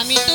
আমি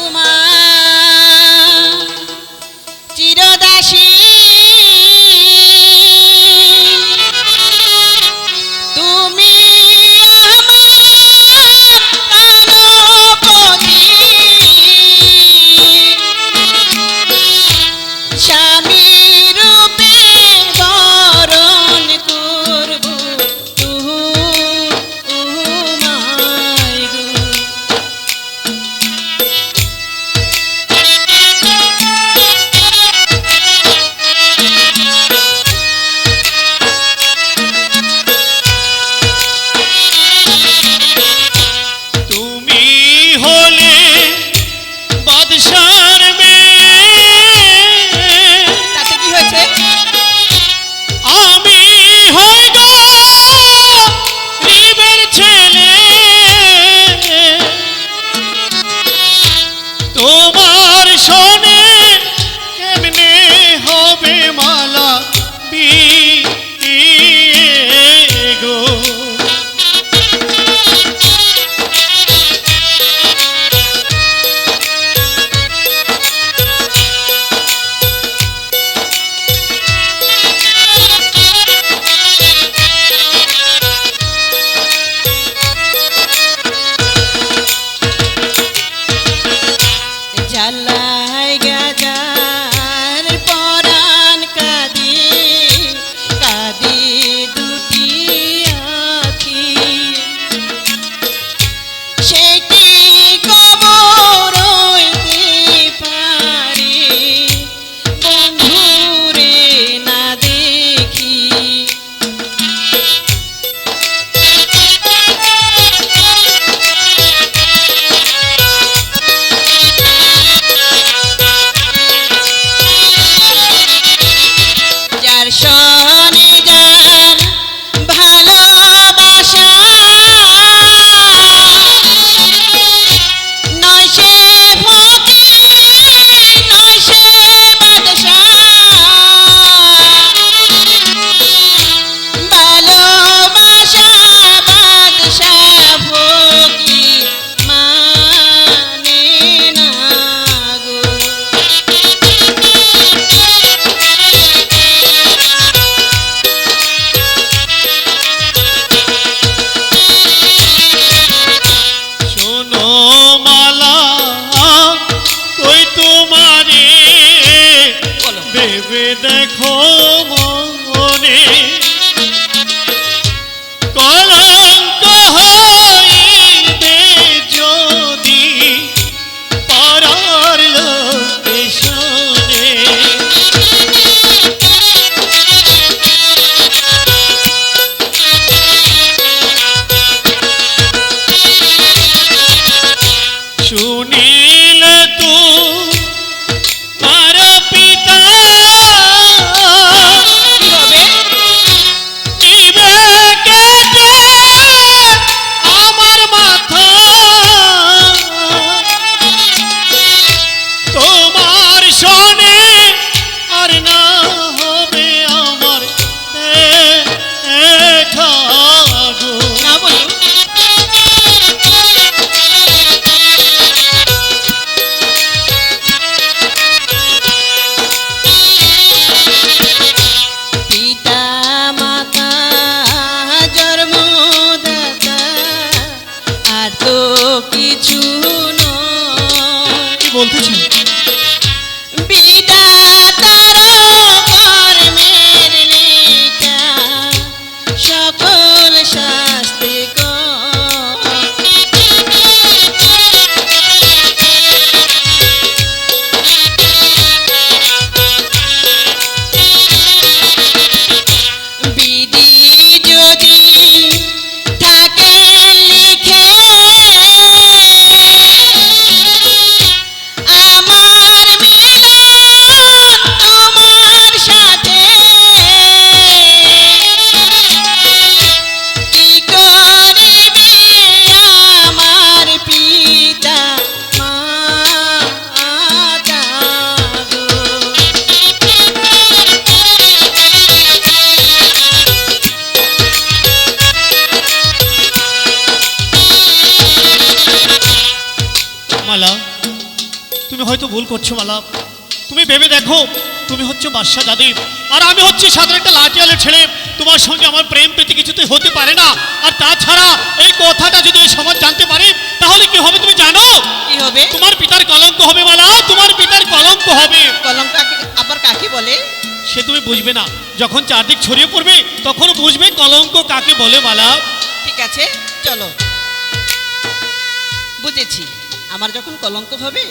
কিছু নয়। কি বলতেছেন? তুমি হয়তো ভুল করছ মালা তুমি ভেবে দেখো তুমি হচ্ছে বাদশাহ জাদিব আর আমি হচ্ছি সাধারণ একটা লাঠিয়ালের ছেলে। তোমার সঙ্গে আমার প্রেম পেতে কিছুতে হতে পারে না। আর তাছাড়া এই কথাটা যদি এই সমাজ জানতে পারে তাহলে কি হবে তুমি জানো? কি হবে? তোমার পিতার কলঙ্ক হবে মালা। তোমার পিতার কলঙ্ক হবে। কলম কাকে আবার কাকে বলে? সে তুমি বুঝবে না। যখন চারদিক ছড়িয়ে পড়বে তখন বুঝবে কলঙ্ক কাকে বলে মালা। ঠিক আছে চলো। বুঝেছি। আমার যখন কলঙ্ক হবে